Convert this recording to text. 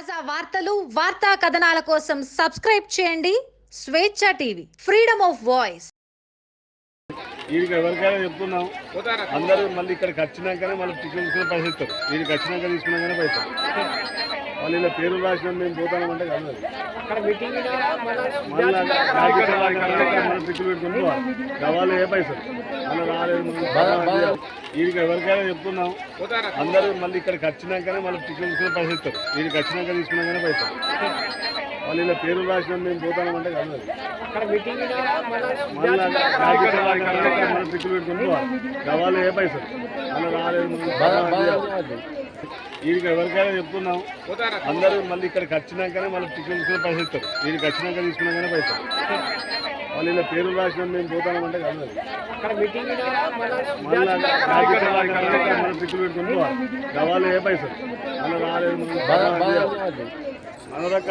తాజా వార్తలు వార్తా కథనాల కోసం సబ్స్క్రైబ్ చేయండి. స్వేచ్ఛ టీవీ ఫ్రీడమ్ ఆఫ్ వాయిస్. వీడికి ఎవరికైనా చెప్తున్నాం. అందరూ మళ్ళీ ఇక్కడికి వచ్చినాకనే మళ్ళీ టికెట్ తీసుకుని పైసలు ఇస్తారు. వీడికి వచ్చినాక తీసుకున్నాకనే పైసలు. వాళ్ళు ఇలా పేరు రాసిన మేము పోతామంటే మన. కావాలి ఏ పైసలు? మళ్ళీ రాలేదు వీడికి ఎవరికైనా చెప్తున్నాం. అందరూ మళ్ళీ ఇక్కడికి వచ్చినాకనే మళ్ళీ టికెట్ తీసుకుని పైసలు ఇస్తారు. వీడికి వచ్చినాక తీసుకున్నాకనే పైసలు. వాళ్ళు ఇలా పేరు రాసిన మేము పోతామంటే కాదు మన ఏ పైసలు? రాలేదు వీడికి ఎవరికైనా చెప్తున్నాం. అందరూ మళ్ళీ ఇక్కడికి వచ్చినాకనే మళ్ళీ టికెట్ తీసుకుని పైసలు ఇస్తారు. వీడికి వచ్చినాక తీసుకున్నాకనే పైసలు. వాళ్ళు ఇలా పేరు రాసిన మేము పోతామంటే కాదు మన పెట్టుకుని పోవాలి. కావాలి ఏ పైసలు? మళ్ళీ రాలేదు మన రక